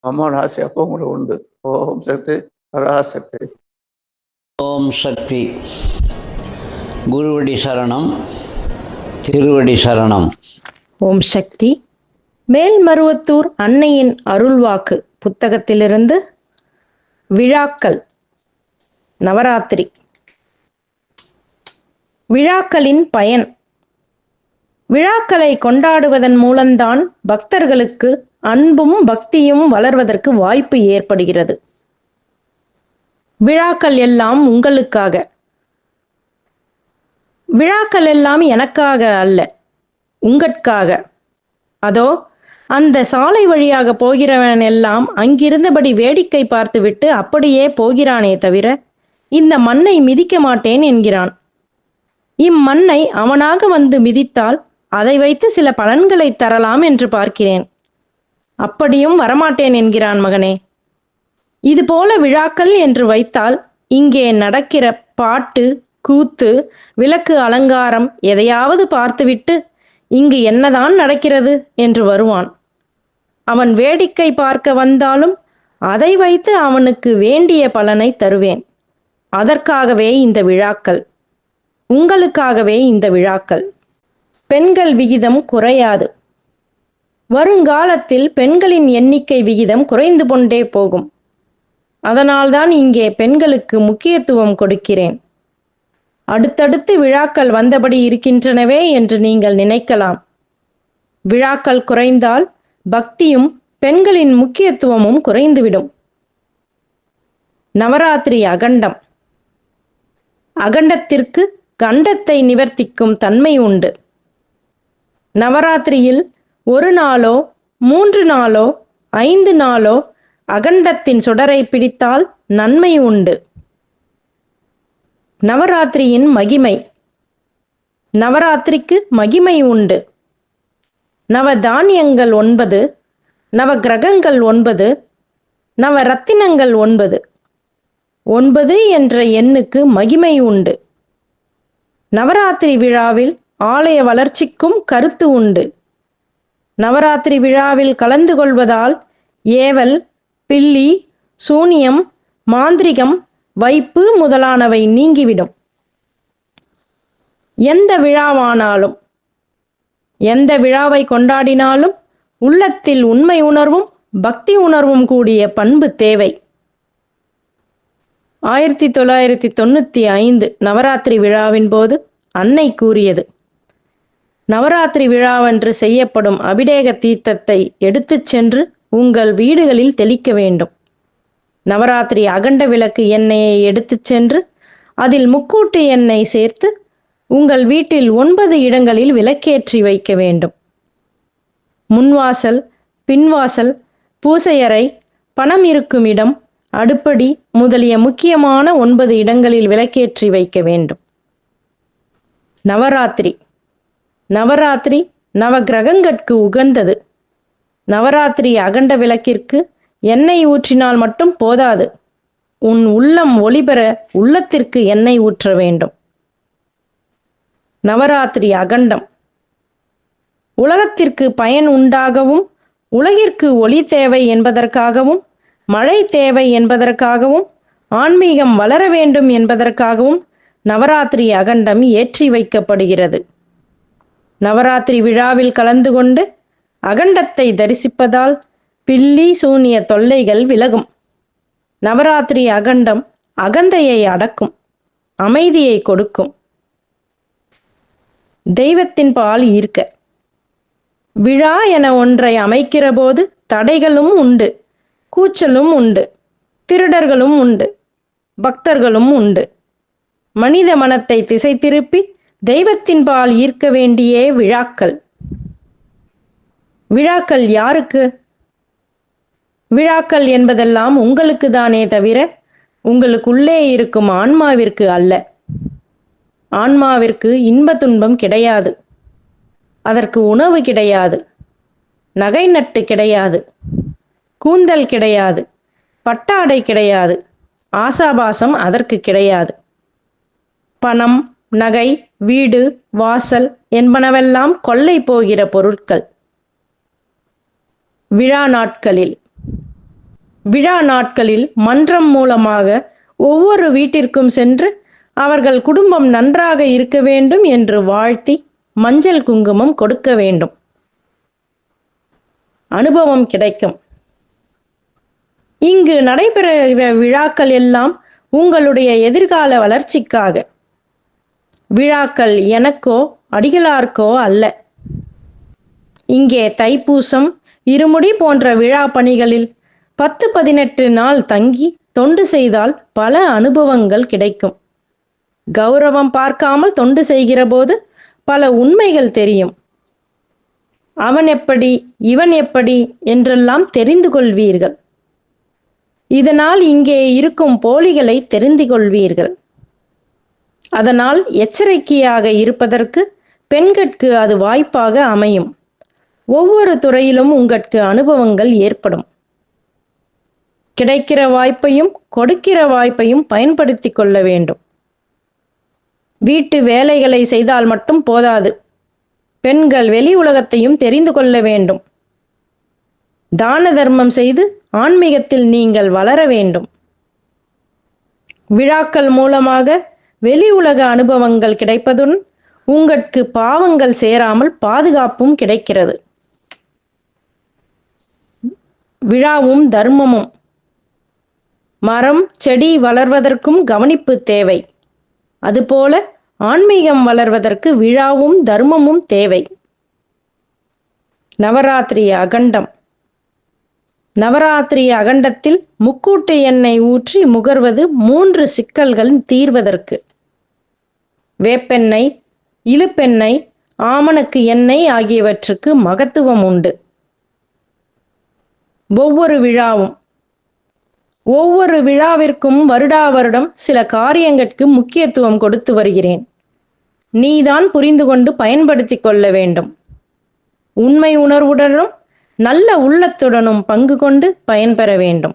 அம்மா ஆசை அப்போ உங்களுக்கு உண்டு. ஓம் சக்தி பராசக்தி ஓம் சக்தி. குருவடி சரணம் திருவடி சரணம். ஓம் சக்தி. மேல்மருவத்தூர் அன்னையின் அருள்வாக்கு புத்தகத்திலிருந்து விழாக்கள் நவராத்திரி. விழாக்களின் பயன். விழாக்களை கொண்டாடுவதன் மூலம்தான் பக்தர்களுக்கு அன்பும் பக்தியும் வளர்வதற்கு வாய்ப்பு ஏற்படுகிறது. விழாக்கள் எல்லாம் உங்களுக்காக. விழாக்கள் எல்லாம் எனக்காக அல்ல உங்கட்காக. அதோ அந்த சாலை வழியாக போகிறவன் எல்லாம் அங்கிருந்தபடி வேடிக்கை பார்த்துவிட்டு அப்படியே போகிறானே தவிர இந்த மண்ணை மிதிக்க மாட்டேன் என்கிறான். இம்மண்ணை அவனாக வந்து மிதித்தால் அதை வைத்து சில பலன்களை தரலாம் என்று பார்க்கிறேன். அப்படியும் வரமாட்டேன் என்கிறான் மகனே. இதுபோல விழாக்கள் என்று வைத்தால் இங்கே நடக்கிற பாட்டு கூத்து விளக்கு அலங்காரம் எதையாவது பார்த்துவிட்டு இங்கு என்னதான் நடக்கிறது என்று வருவான். அவன் வேடிக்கை பார்க்க வந்தாலும் அதை வைத்து அவனுக்கு வேண்டிய பலனை தருவேன். அதற்காகவே இந்த விழாக்கள். உங்களுக்காகவே இந்த விழாக்கள். பெண்கள் விகிதம் குறையாது. வருங்காலத்தில் பெண்களின் எண்ணிக்கை விகிதம் குறைந்து கொண்டே போகும். அதனால்தான் இங்கே பெண்களுக்கு முக்கியத்துவம் கொடுக்கிறேன். அடுத்தடுத்து விழாக்கள் வந்தபடி இருக்கின்றனவே என்று நீங்கள் நினைக்கலாம். விழாக்கள் குறைந்தால் பக்தியும் பெண்களின் முக்கியத்துவமும் குறைந்துவிடும். நவராத்திரி அகண்டம். அகண்டத்திற்கு கண்டத்தை நிவர்த்திக்கும் தன்மை உண்டு. நவராத்திரியில் ஒரு நாளோ மூன்று நாளோ ஐந்து நாளோ அகண்டத்தின் சுடரை பிடித்தால் நன்மை உண்டு. நவராத்திரியின் மகிமை. நவராத்திரிக்கு மகிமை உண்டு. நவ தானியங்கள் ஒன்பது நவ கிரகங்கள் ஒன்பது நவ ரத்தினங்கள் ஒன்பது. ஒன்பது என்ற எண்ணுக்கு மகிமை உண்டு. நவராத்திரி விழாவில் ஆலய வளர்ச்சிக்கும் கருத்து உண்டு. நவராத்திரி விழாவில் கலந்து கொள்வதால் ஏவல் பில்லி சூனியம் மாந்திரிகம் வைப்பு முதலானவை நீங்கிவிடும். எந்த விழாவானாலும் எந்த விழாவை கொண்டாடினாலும் உள்ளத்தில் உண்மை உணர்வும் பக்தி உணர்வும் கூடிய பண்பு தேவை. ஆயிரத்தி தொள்ளாயிரத்தி தொண்ணூற்றி ஐந்து நவராத்திரி விழாவின் போது அன்னை கூறியது நவராத்திரி விழாவன்று செய்யப்படும் அபிடேக தீர்த்தத்தை எடுத்துச் சென்று உங்கள் வீடுகளில் தெளிக்க வேண்டும். நவராத்திரி அகண்ட விளக்கு எண்ணெயை எடுத்துச் சென்று அதில் முக்கூட்டு எண்ணெய் சேர்த்து உங்கள் வீட்டில் ஒன்பது இடங்களில் விளக்கேற்றி வைக்க வேண்டும். முன்வாசல் பின்வாசல் பூசையறை பணம் இருக்கும் இடம் அடுப்படி முதலிய முக்கியமான ஒன்பது இடங்களில் விளக்கேற்றி வைக்க வேண்டும். நவராத்திரி நவராத்திரி நவகிரகங்கட்கு உகந்தது. நவராத்திரி அகண்ட விளக்கிற்கு எண்ணெய் ஊற்றினால் மட்டும் போதாது. உன் உள்ளம் ஒளிபெற உள்ளத்திற்கு எண்ணெய் ஊற்ற வேண்டும். நவராத்திரி அகண்டம். உலகத்திற்கு பயன் உண்டாகவும் உலகிற்கு ஒளி தேவை என்பதற்காகவும் மழை தேவை என்பதற்காகவும் ஆன்மீகம் வளர வேண்டும் என்பதற்காகவும் நவராத்திரி அகண்டம் ஏற்றி வைக்கப்படுகிறது. நவராத்திரி விழாவில் கலந்து கொண்டு அகண்டத்தை தரிசிப்பதால் பில்லி சூனிய தொல்லைகள் விலகும். நவராத்திரி அகண்டம் அகந்தையை அடக்கும் அமைதியை கொடுக்கும். தெய்வத்தின் பால் ஈர்க்க. விழா என ஒன்றை அமைக்கிற போது தடைகளும் உண்டு கூச்சலும் உண்டு திருடர்களும் உண்டு பக்தர்களும் உண்டு. மனித மனத்தை திசை திருப்பி தெய்வத்தின்பால் ஈர்க்க வேண்டியே விழாக்கள். விழாக்கள் யாருக்கு? விழாக்கள் என்பதெல்லாம் உங்களுக்கு தானே தவிர உங்களுக்குள்ளே இருக்கும் ஆன்மாவிற்கு அல்ல. ஆன்மாவிற்கு இன்ப துன்பம் கிடையாது. அதற்கு உணவு கிடையாது. நகை நட்டு கிடையாது. கூந்தல் கிடையாது. பட்டாடை கிடையாது. ஆசாபாசம் அதற்கு கிடையாது. பணம் நகை வீடு வாசல் என்பனவெல்லாம் கொள்ளை போகிற பொருட்கள். விழா நாட்களில். விழா நாட்களில் மன்றம் மூலமாக ஒவ்வொரு வீட்டிற்கும் சென்று அவர்கள் குடும்பம் நன்றாக இருக்க வேண்டும் என்று வாழ்த்தி மஞ்சள் குங்குமம் கொடுக்க வேண்டும். அனுபவம் கிடைக்கும். இங்கு நடைபெற விழாக்கள் எல்லாம் உங்களுடைய எதிர்கால வளர்ச்சிக்காக. விழாக்கள் எனக்கோ அடிகளார்க்கோ அல்ல. இங்கே தைப்பூசம் இருமுடி போன்ற விழா பணிகளில் பத்து பதினெட்டு நாள் தங்கி தொண்டு செய்தால் பல அனுபவங்கள் கிடைக்கும். கௌரவம் பார்க்காமல் தொண்டு செய்கிற போது பல உண்மைகள் தெரியும். அவன் எப்படி இவன் எப்படி என்றெல்லாம் தெரிந்து கொள்வீர்கள். இதனால் இங்கே இருக்கும் போலிகளை தெரிந்து கொள்வீர்கள். அதனால் எச்சரிக்கையாக இருப்பதற்கு பெண்கட்கு அது வாய்ப்பாக அமையும். ஒவ்வொரு துறையிலும் உங்கட்கு அனுபவங்கள் ஏற்படும். கிடைக்கிற வாய்ப்பையும் கொடுக்கிற வாய்ப்பையும் பயன்படுத்தி கொள்ள வேண்டும். வீட்டு வேலைகளை செய்தால் மட்டும் போதாது. பெண்கள் வெளி உலகத்தையும் தெரிந்து கொள்ள வேண்டும். தான தர்மம் செய்து ஆன்மீகத்தில் நீங்கள் வளர வேண்டும். விழாக்கள் மூலமாக வெளி உலக அனுபவங்கள் கிடைப்பதுடன் உங்களுக்கு பாவங்கள் சேராமல் பாதுகாப்பும் கிடைக்கிறது. விழாவும் தர்மமும். மரம் செடி வளர்வதற்கும் கவனிப்பு தேவை. அதுபோல ஆன்மீகம் வளர்வதற்கு விழாவும் தர்மமும் தேவை. நவராத்திரி அகண்டம். நவராத்திரி அகண்டத்தில் முக்கூட்டு எண்ணெய் ஊற்றி முகர்வது மூன்று சிக்கல்கள் தீர்வதற்கு. வேப்பெண்ணெய் இழுப்பெண்ணெய் ஆமணக்கு எண்ணெய் ஆகியவற்றுக்கு மகத்துவம் உண்டு. ஒவ்வொரு விழாவும் ஒவ்வொரு விழாவிற்கும் வருடா வருடம் சில காரியங்களுக்கு முக்கியத்துவம் கொடுத்து வருகிறேன். நீதான் புரிந்து கொண்டு பயன்படுத்தி கொள்ள வேண்டும். உண்மை உணர்வுடனும் நல்ல உள்ளத்துடனும் பங்கு கொண்டு பயன்பெற வேண்டும்.